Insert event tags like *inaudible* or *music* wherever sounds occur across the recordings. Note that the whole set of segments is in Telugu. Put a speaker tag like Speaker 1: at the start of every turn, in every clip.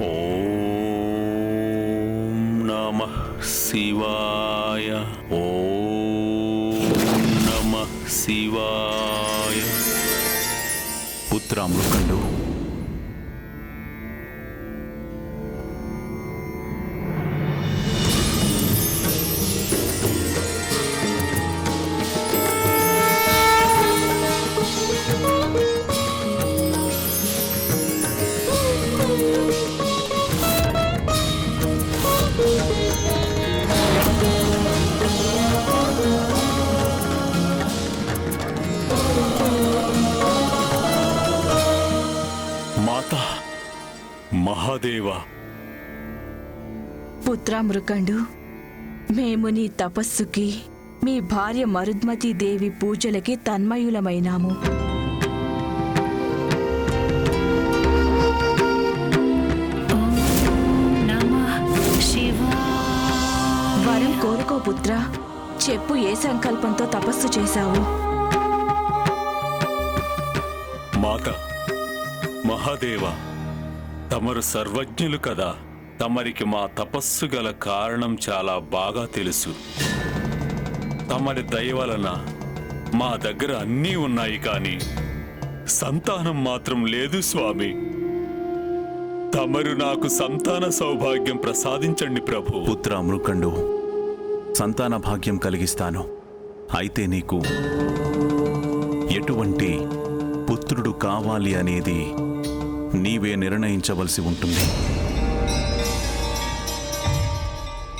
Speaker 1: ఓం నమ శివాయ. ఓం నమ శివాయ.
Speaker 2: పుత్ర మృకండు
Speaker 1: మహాదేవ.
Speaker 3: పుత్ర మృకండు మేము నీ తపస్సుకి మీ భార్య మరుద్మతి దేవి పూజలకి తన్మయులమైనాము. వరం కోరుకో పుత్ర చెప్పు ఏ సంకల్పంతో తపస్సు చేశావు?
Speaker 1: మాత మహాదేవ. తమరు సర్వజ్ఞులు కదా. తమరికి మా తపస్సు గల కారణం చాలా బాగా తెలుసు. తమరి దయ వలన మా దగ్గర అన్నీ ఉన్నాయి కాని సంతానం మాత్రం లేదు స్వామి. తమరు నాకు సంతాన సౌభాగ్యం ప్రసాదించండి ప్రభు.
Speaker 2: పుత్ర మృకండు సంతాన భాగ్యం కలిగిస్తాను. అయితే నీకు ఎటువంటి పుత్రుడు కావాలి అనేది నీవే నిర్ణయించవలసి ఉంటుంది.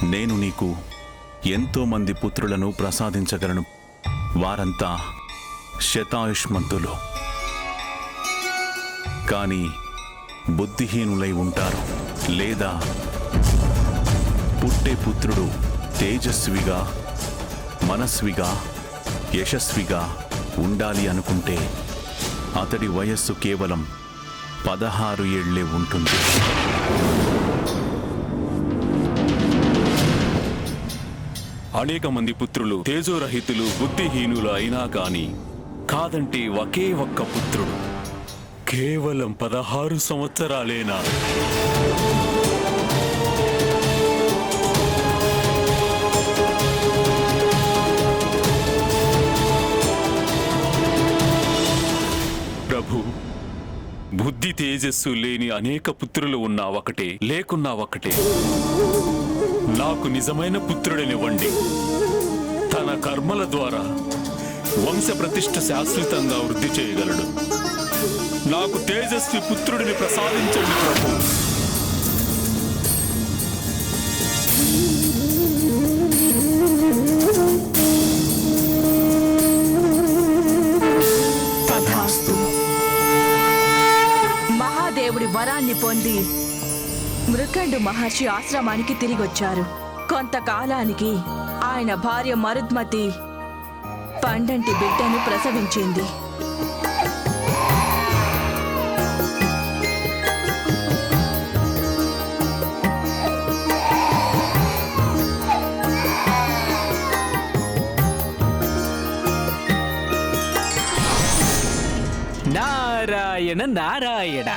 Speaker 2: నేను నీకు ఎంతో మంది పుత్రులను ప్రసాదించగలను. వారంతా శతాయుష్మంతులు కానీ బుద్ధిహీనులై ఉంటారు. లేదా పుట్టే పుత్రుడు తేజస్విగా మనస్విగా యశస్విగా ఉండాలి అనుకుంటే అతడి వయస్సు కేవలం పదహారు ఏళ్ళే ఉంటుంది.
Speaker 1: అనేక మంది పుత్రులు తేజోరహితులు బుద్ధిహీనులు అయినా కాని కాదంటే ఒకే ఒక్క పుత్రుడు. కేవలం పదహారు సంవత్సరాలేనా? తేజస్సు లేని అనేక పుత్రులు ఉన్నా ఒకటే లేకున్నా ఒకటే. నాకు నిజమైన పుత్రుడనివ్వండి. తన కర్మల ద్వారా వంశ ప్రతిష్ట శాశ్వతంగా వృద్ధి చేయగలడు. నాకు తేజస్వి పుత్రుడిని ప్రసాదించండి ప్రభు.
Speaker 3: పొంది మృకండు మహర్షి ఆశ్రమానికి తిరిగొచ్చారు. కొంతకాలానికి ఆయన భార్య మరుద్మతి పండంటి బిడ్డను ప్రసవించింది.
Speaker 4: నారాయణ నారాయణ.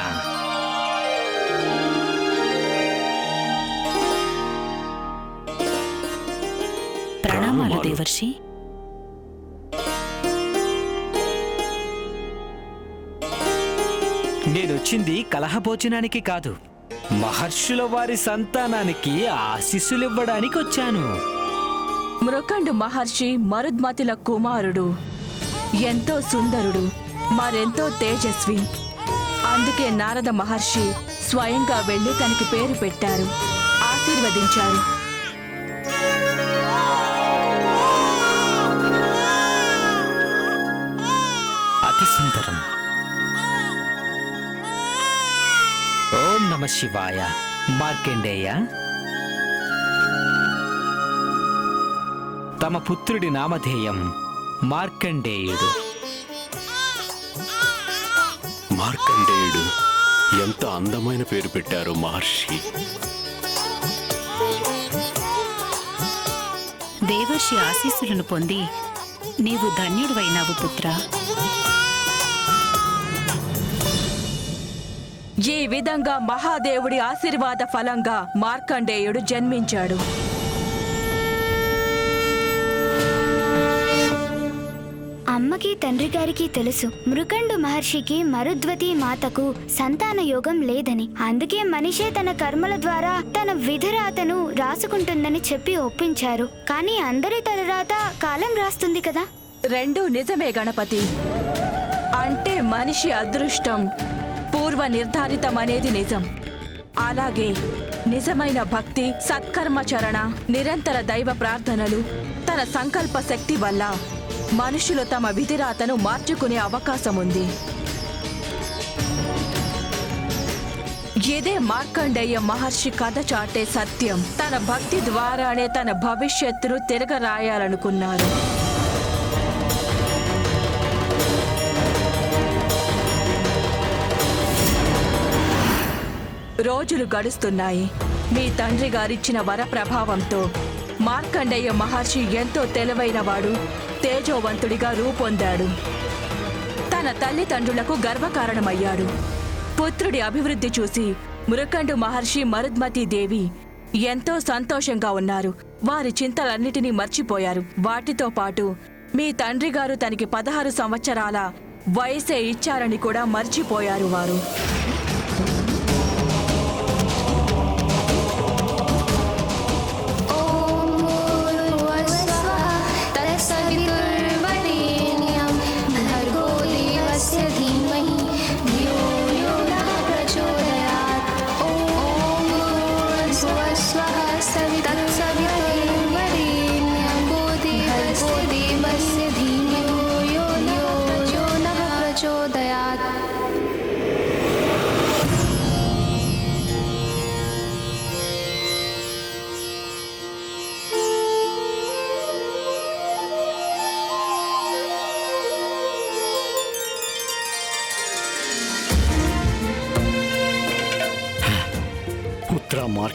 Speaker 5: ప్రణామాలు దేవర్షి?
Speaker 4: నేనొచ్చింది కలహభోజనానికి కాదు. మహర్షుల వారి సంతానానికి ఆశీస్సులివ్వడానికి వచ్చాను.
Speaker 3: మృకండు మహర్షి మరుద్మతుల కుమారుడు. ఎంతో సుందరుడు మరెంతో తేజస్వి. అందుకే నారద మహర్షి స్వయంగా వెళ్ళి తనకి పేరు పెట్టారు ఆశీర్వదించారు.
Speaker 4: నమ శివాయ. మార్కండేయ. తమ పుత్రుడి నామధేయం మార్కండేయుడు.
Speaker 1: మార్కండేయుడు ఎంత అందమైన పేరు పెట్టారు మహర్షి.
Speaker 5: దేవర్షి ఆశీస్సులను పొంది నీవు ధన్యుడివైనావు పుత్రా.
Speaker 3: ఈ విధంగా మహాదేవుడి ఆశీర్వాద ఫలంగా మార్కండేయుడు జన్మించాడు.
Speaker 6: అమ్మకి తండ్రి గారికి తెలుసు మృకండు మహర్షికి మరుద్వతి మాతకు సంతాన యోగం లేదని. అందుకే మనిషే తన కర్మల ద్వారా తన విధిరాతను రాసుకుంటుందని చెప్పి ఒప్పించారు. కానీ అందరి తలరాత కాలం రాస్తుంది కదా?
Speaker 3: రెండు నిజమే గణపతి. అంటే మనిషి అదృష్టం. పూర్వ నిర్ధారితమనేది నిజం. అలాగే నిజమైన భక్తి సత్కర్మచరణ నిరంతర దైవ ప్రార్థనలు తన సంకల్ప శక్తి వల్ల మనుషులు తమ విధిరాతను మార్చుకునే అవకాశం ఉంది. ఇదే మార్కండేయ మహర్షి కథ చాటే సత్యం. తన భక్తి ద్వారానే తన భవిష్యత్తును తిరగరాయాలనుకున్నారు. రోజులు గడుస్తున్నాయి. మీ తండ్రి గారిచ్చిన వర ప్రభావంతో మార్కండేయ మహర్షి ఎంతో తెలివైనవాడు తేజోవంతుడిగా రూపొందాడు. తన తల్లిదండ్రులకు గర్వకారణమయ్యాడు. పుత్రుడి అభివృద్ధి చూసి మురకండు మహర్షి మరుద్మతి దేవి ఎంతో సంతోషంగా ఉన్నారు. వారి చింతలన్నిటినీ మర్చిపోయారు. వాటితో పాటు మీ తండ్రి గారు తనకి పదహారు సంవత్సరాల వయసే ఇచ్చారని కూడా మర్చిపోయారు వారు.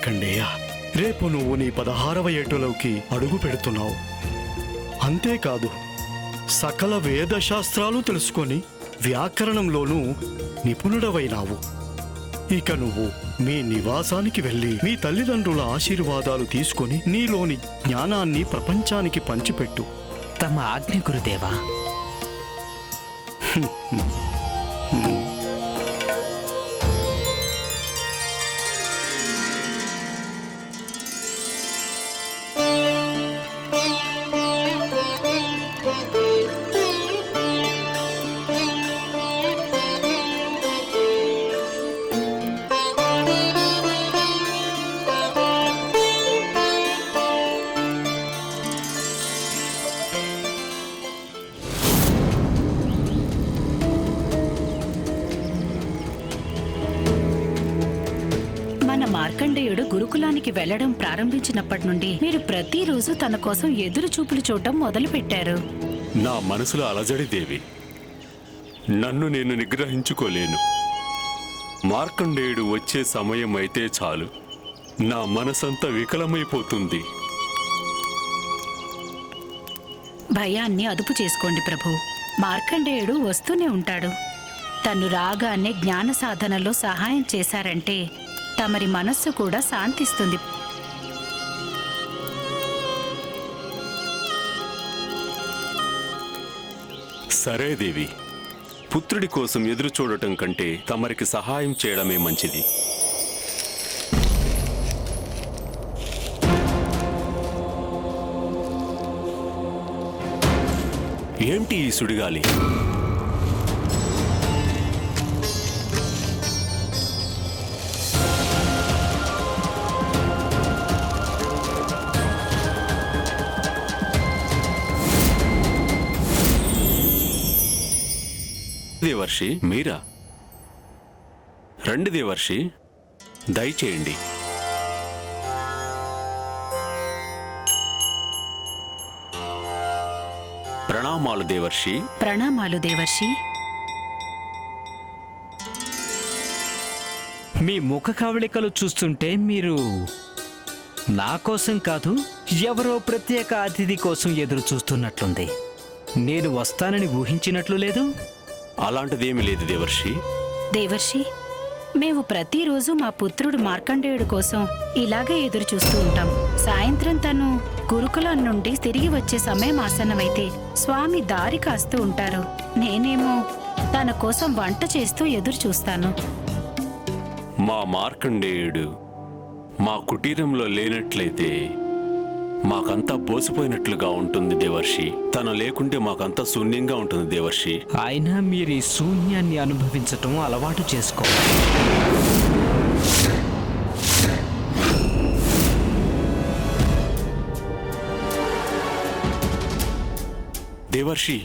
Speaker 7: మార్కండేయ రేపు నువ్వు నీ పదహారవ ఏటులోకి అడుగు పెడుతున్నావు. అంతేకాదు సకల వేద శాస్త్రాలు తెలుసుకొని వ్యాకరణంలోనూ నిపుణుడవైనావు. ఇక నువ్వు మీ నివాసానికి వెళ్ళి మీ తల్లిదండ్రుల ఆశీర్వాదాలు తీసుకొని నీలోని జ్ఞానాన్ని ప్రపంచానికి పంచిపెట్టు.
Speaker 4: తమ ఆజ్ఞ గురుదేవా.
Speaker 5: గురుకులానికి వెళ్ళడం ప్రారంభించినప్పటి నుండి మీరు ప్రతిరోజు తన కోసం ఎదురు చూపులు చూడటం మొదలు పెట్టారు
Speaker 1: నా మనసులో అలజడి దేవి. నన్ను నేను నిగ్రహించుకోలేను. మార్కండేయుడు వచ్చే సమయం అయితే చాలు. నా మనసంతా వికలమైపోతుంది.
Speaker 5: భయాన్ని అదుపు చేసుకోండి ప్రభు. మార్కండేయుడు వస్తూనే ఉంటాడు. తను రాగానే జ్ఞాన సాధనలో సహాయం చేశారంటే తమరి మనస్సు కూడా శాంతిస్తుంది.
Speaker 1: సరే దేవి. పుత్రుడి కోసం ఎదురు చూడటం కంటే తమరికి సహాయం చేయడమే మంచిది. ఏంటి ఈ సుడిగాలి? దేవర్షి మీరా? రండి దేవర్షి దయచేయండి. ప్రణామాలు దేవర్షి
Speaker 5: ప్రణామాలు దేవర్షి
Speaker 4: మీ ముఖ కవళికలు చూస్తుంటే మీరు నా కోసం కాదు ఎవరో ప్రత్యేక అతిథి కోసం ఎదురు చూస్తున్నట్లుంది నేను వస్తానని ఊహించినట్లు లేదు.
Speaker 1: అలాంటిదేమీ లేదు దేవర్షి.
Speaker 5: దేవర్షి మేము ప్రతిరోజు మా పుత్రుడు మార్కండేయుడు కోసం ఇలాగే ఎదురు చూస్తూ ఉంటాం. సాయంత్రం తను గురుకులం నుండి తిరిగి వచ్చే సమయం ఆసన్నమైతే స్వామి దారి కాస్తూ ఉంటారు. నేనేమో తన కోసం వంట చేస్తూ ఎదురు చూస్తాను
Speaker 1: మా మార్కండేయుడు మా కుటీరంలో లేనట్లయితే మాకంతా బోసిపోయినట్లుగా ఉంటుంది దేవర్షి. తన లేకుంటే మాకంతా శూన్యంగా ఉంటుంది దేవర్షి.
Speaker 4: అయినా మీరు ఈ శూన్యాన్ని అనుభవించటం అలవాటు చేసుకోవాలి
Speaker 1: దేవర్షి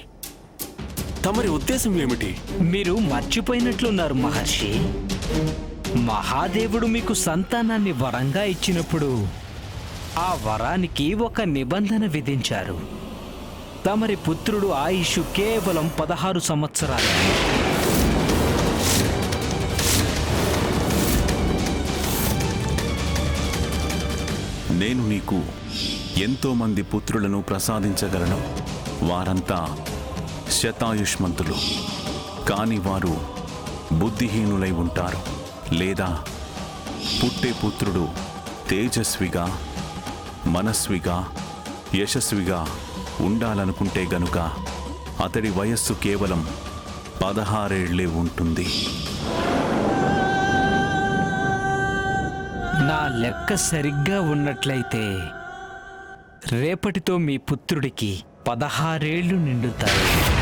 Speaker 1: తమరి ఉద్దేశం ఏమిటి?
Speaker 4: మీరు మర్చిపోయినట్లున్నారు మహర్షి. మహాదేవుడు మీకు సంతానాన్ని వరంగా ఇచ్చినప్పుడు ఆ వరానికి ఒక నిబంధన విధించారు. తమరి పుత్రుడు ఆయుష్ కేవలం పదహారు సంవత్సరాలు.
Speaker 2: నేను నీకు ఎంతో మంది పుత్రులను ప్రసాదించగలను. వారంతా శతాయుష్మంతులు. కాని వారు బుద్ధిహీనులై ఉంటారు. లేదా పుట్టే పుత్రుడు తేజస్విగా మనస్విగా యశస్విగా ఉండాలనుకుంటే గనుక అతడి వయస్సు కేవలం పదహారేళ్ళే ఉంటుంది.
Speaker 4: నా లెక్క సరిగ్గా ఉన్నట్లయితే రేపటితో మీ పుత్రుడికి పదహారేళ్ళు నిండుతాయి.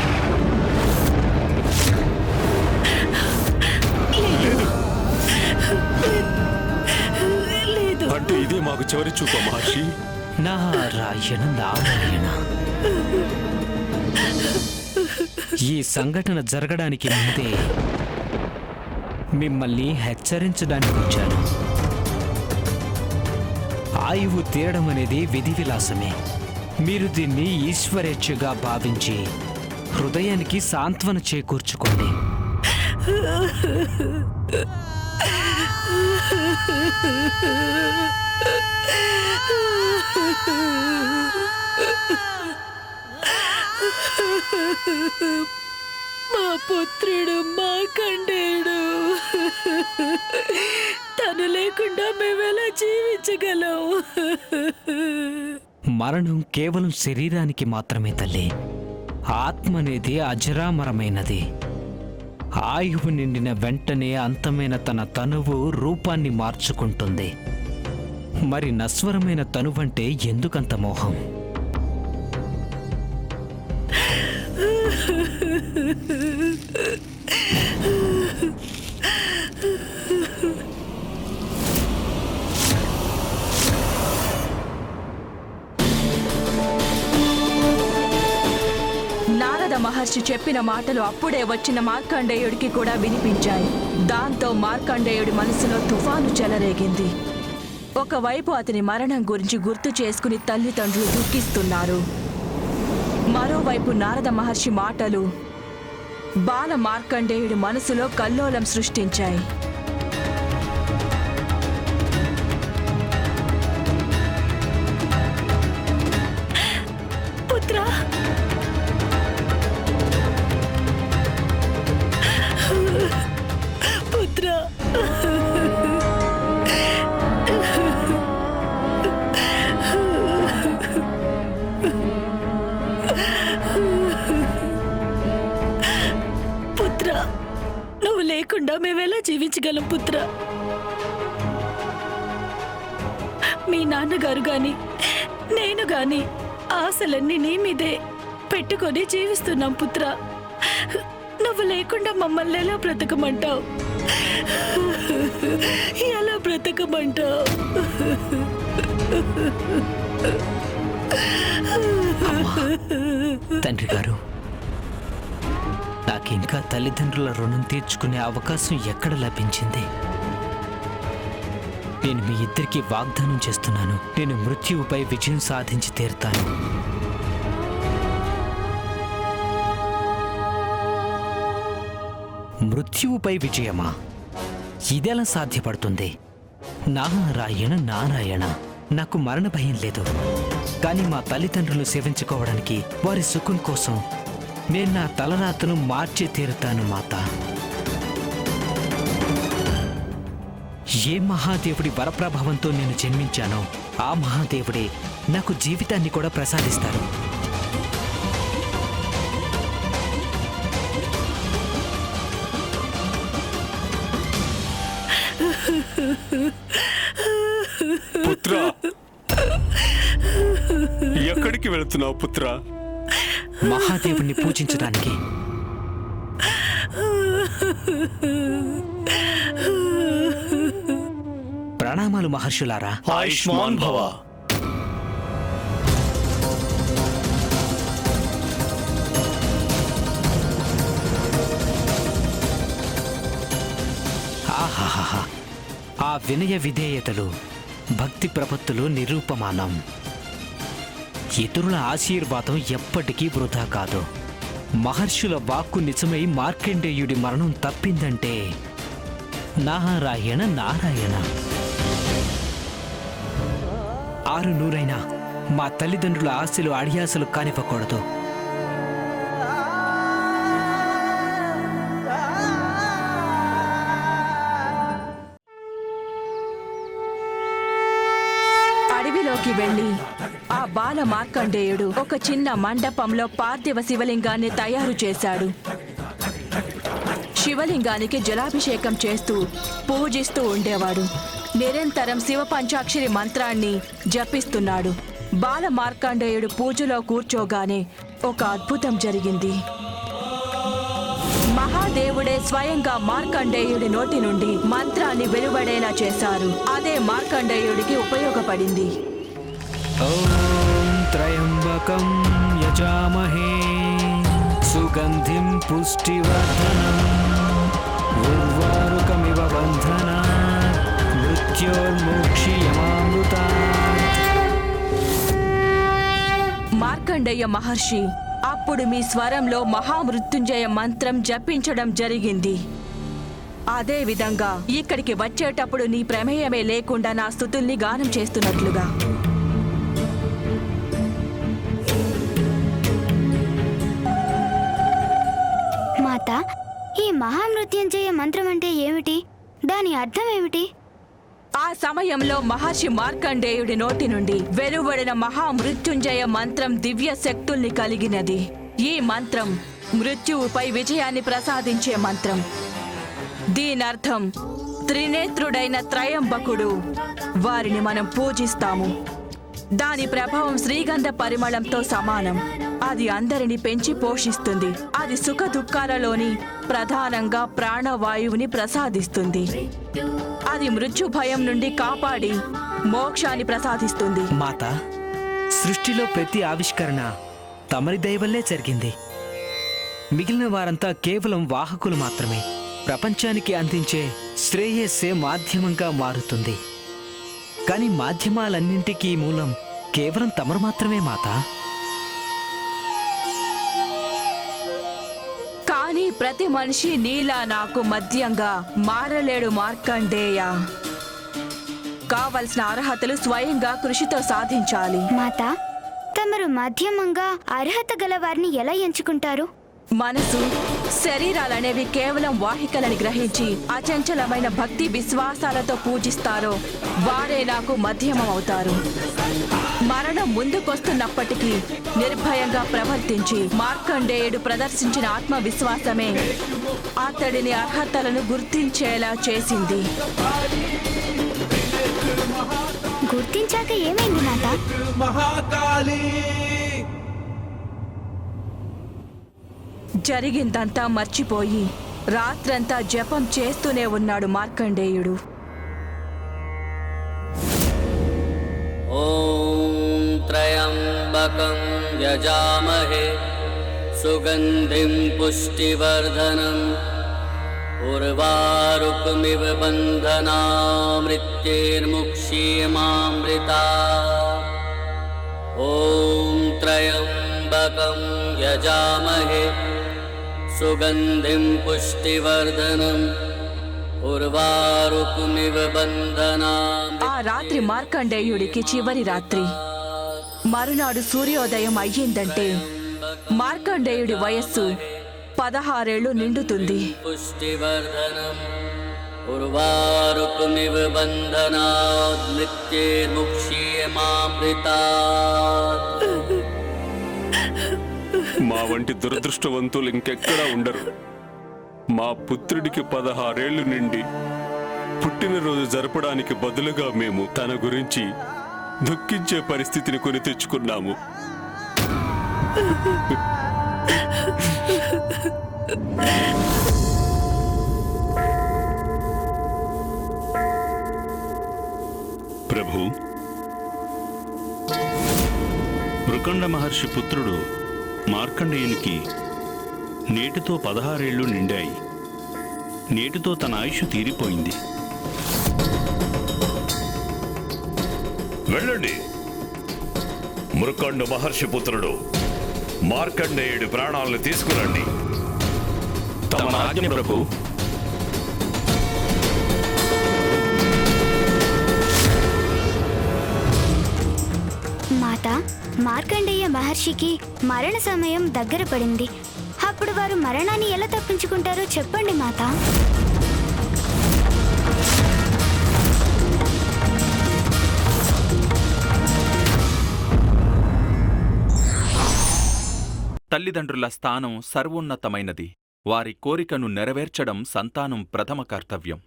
Speaker 1: మాకు చివరి చూప మహర్షి.
Speaker 4: నారాయణ నారాయణ. ఈ సంఘటన జరగడానికి ముందే మిమ్మల్ని హెచ్చరించడానికి వచ్చాను. ఆయువు తీరడం అనేది విధి విలాసమే మీరు దీన్ని ఈశ్వరేచ్ఛగా భావించి హృదయానికి సాంత్వన చేకూర్చుకోండి. *laughs*
Speaker 3: మా పుత్రుడు మా కండేడు. తను లేకుండా మేమెలా జీవించగలం?
Speaker 4: మరణం కేవలం శరీరానికి మాత్రమే తల్లి. ఆత్మ అనేది అజరామరమైనది. ఆయువు నిండిన వెంటనే అంతమైన తన తనువు రూపాన్ని మార్చుకుంటుంది. మరి నశ్వరమైన తనువంటే ఎందుకంత మోహం?
Speaker 3: నారద మహర్షి చెప్పిన మాటలు అప్పుడే వచ్చిన మార్కండేయుడికి కూడా వినిపించాయి. దాంతో మార్కండేయుడి మనసులో తుఫాను చెలరేగింది. ఒకవైపు అతని మరణం గురించి గుర్తు చేసుకుని తల్లిదండ్రులు దుఃఖిస్తున్నారు. మరోవైపు నారద మహర్షి మాటలు బాల మార్కండేయుడి మనసులో కల్లోలం సృష్టించాయి. లేకుండా మేమెలా జీవించగలం పుత్ర. మీ నాన్నగారు గాని నేను గాని ఆశలన్నీ నీ మీదే పెట్టుకొని జీవిస్తున్నాం పుత్ర. నువ్వు లేకుండా మమ్మల్ని ఎలా బ్రతకమంటావు? ఎలా బ్రతకమంటావు?
Speaker 4: తండ్రి గారు నాకింకా తల్లిదండ్రుల రుణం తీర్చుకునే అవకాశం ఎక్కడ లభించింది? నేను మీ ఇద్దరికి వాగ్దానం చేస్తున్నాను. నేను మృత్యువుపై విజయం సాధించి తీరుతాను. మృత్యువుపై విజయమా? ఇదెలా సాధ్యపడుతుంది. నారాయణ నారాయణ. నాకు మరణ భయం లేదు. కానీ మా తల్లిదండ్రులు సేవించుకోవడానికి వారి సుఖం కోసం నేను నా తలరాతను మార్చి తీరుతాను మాత. ఏ మహాదేవుడి వరప్రభావంతో నేను జన్మించానో ఆ మహాదేవుడే నాకు జీవితాన్ని కూడా ప్రసాదిస్తారు.
Speaker 1: పుత్ర ఎక్కడికి వెళుతున్నావు పుత్ర?
Speaker 4: మహాదేవుణ్ణి పూజించడానికి. ప్రణామాలు మహర్షులారా.
Speaker 7: ఆయుష్మాన్ భవ.
Speaker 4: ఆహాహా ఆ వినయ విధేయతలు భక్తి ప్రపత్తులు నిరూపమానం. ఇతరుల ఆశీర్వాదం ఎప్పటికీ వృధా కాదు. మహర్షుల వాక్కు నిజమై మార్కండేయుడి మరణం తప్పిందంటే నారాయణ నారాయణ. ఆరు నూరైనా మా తల్లిదండ్రుల ఆశలు అడియాసలు కానివ్వకూడదు.
Speaker 3: బాల మార్కండేయుడు ఒక చిన్న మండపంలో పార్థివ శివలింగాన్ని తయారు చేశాడు. శివలింగానికి జలాభిషేకం చేస్తూ పూజిస్తూ ఉండేవాడు. నిరంతరం శివ పంచాక్షరి మంత్రాన్ని జపిస్తున్నాడు. బాల మార్కండేయుడు పూజలో కూర్చోగానే ఒక అద్భుతం జరిగింది. మహాదేవుడే స్వయంగా మార్కండేయుడి నోటి నుండి మంత్రాన్ని వెలువడేలా చేశారు. అదే మార్కండేయుడికి ఉపయోగపడింది.
Speaker 4: త్రయంబకం యజామహే సుగంధిం పుష్టివర్ధనం ఉర్వారుకమివ బంధనా మృత్యోర్మోక్షియమామృత
Speaker 3: మార్కండేయ మహర్షి అప్పుడు మీ స్వరంలో మహామృత్యుంజయ మంత్రం జపించడం జరిగింది. అదే విధంగా ఇక్కడికి వచ్చేటప్పుడు నీ ప్రమేయమే లేకుండా నా స్థుతుల్ని గానం చేస్తున్నట్లుగా.
Speaker 6: మహామృత్యుంజయ మంత్రం అంటే ఏమిటి? దాని అర్థం ఏమిటి?
Speaker 3: ఆ సమయంలో మహర్షి మార్కండేయుడి నోటి నుండి వెలువడిన మహామృత్యుంజయ మంత్రం దివ్య శక్తుల్ని కలిగినది. ఈ మంత్రం మృత్యువుపై విజయాన్ని ప్రసాదించే మంత్రం. దీనర్థం త్రినేత్రుడైన త్రయంబకుడు. వారిని మనం పూజిస్తాము. దాని ప్రభావం శ్రీగంధ పరిమళంతో సమానం. అది అందరిని పెంచి పోషిస్తుంది. అది సుఖ దుఃఖాలలోని ప్రధానంగా ప్రాణవాయువుని ప్రసాదిస్తుంది. అది మృత్యు భయం నుండి కాపాడి మోక్షాన్ని ప్రసాదిస్తుంది.
Speaker 4: మాత సృష్టిలో ప్రతి ఆవిష్కరణ తమరి దయవల్లే జరిగింది. మిగిలిన వారంతా కేవలం వాహకులు మాత్రమే. ప్రపంచానికి అందించే శ్రేయస్సే మాధ్యమంగా మారుతుంది. కానీ మాధ్యమాలన్నింటికీ మూలం కేవలం తమరు మాత్రమే మాత.
Speaker 3: కానీ ప్రతి మనిషి నీలా నాకు మధ్యంగా మారలేడు మార్కండేయ. కావలసిన అర్హతలు స్వయంగా కృషితో సాధించాలి.
Speaker 6: మాత తమరు మాధ్యమంగా అర్హత గల వారిని ఎలా ఎంచుకుంటారు?
Speaker 3: మనసు శరీరాలనేవి కేవలం వాహికలని గ్రహించి అచంచలమైన భక్తి విశ్వాసాలతో పూజిస్తారో వారే నాకు మధ్యమం అవుతారు మరణం ముందుకొస్తున్నప్పటికీ నిర్భయంగా ప్రవర్తించి మార్కండేయుడు ప్రదర్శించిన ఆత్మవిశ్వాసమే అతడిని అర్హతలను గుర్తించేలా చేసింది.
Speaker 6: గుర్తించాక ఏమైంది మాత?
Speaker 3: జరిగిందంతా మర్చిపోయి రాత్రంతా జపం చేస్తూనే ఉన్నాడు మార్కండేయుడు
Speaker 8: ॐ त्र्यम्बकं यजामहे सुगन्धिं पुष्टिवर्धनम् उर्वारुकमिव बन्धनामृत्येर्मुक्षीयमामृता ॐ त्र्यम्बकं यजामहे सुगन्धिं पुष्टिवर्धनम् उर्वारुकमिव बन्धनामृत्येर्मुक्षीयमामृता
Speaker 3: ఆ రాత్రి మార్కండేయుడికి చివరి రాత్రి మరునాడు సూర్యోదయం అయ్యిందంటే మార్కండేయుడి వయస్సు పదహారేళ్లు నిండుతుంది
Speaker 8: पुष्टिवर्धनम् उर्वारुकमिव बन्धनात् मृत्युर्मुक्ष्येमामृतात्
Speaker 1: మా వంటి దురదృష్టవంతులు ఇంకెక్కడా ఉండరు. మా పుత్రుడికి పదహారేళ్ళు నిండి పుట్టినరోజు జరపడానికి బదులుగా మేము తన గురించి దుఃఖించే పరిస్థితిని కొని తెచ్చుకున్నాము.
Speaker 2: ప్రభు మృకండ మహర్షి పుత్రుడు మార్కండేయునికి నేటితో పదహారేళ్ళు నిండాయి. నేటితో తన ఆయుష్ తీరిపోయింది.
Speaker 9: వెళ్ళండి. మృకండు మహర్షి పుత్రుడు మార్కండేయుడి ప్రాణాలను తీసుకురండి.
Speaker 2: తమ ఆజ్ఞ ప్రభు
Speaker 6: మార్కండేయ మహర్షికి మరణ సమయం దగ్గర పడింది. అప్పుడు వారు మరణాన్ని ఎలా తప్పించుకుంటారో చెప్పండి మాత.
Speaker 10: తల్లిదండ్రుల స్థానం సర్వోన్నతమైనది. వారి కోరికను నెరవేర్చడం సంతానం ప్రథమ కర్తవ్యం.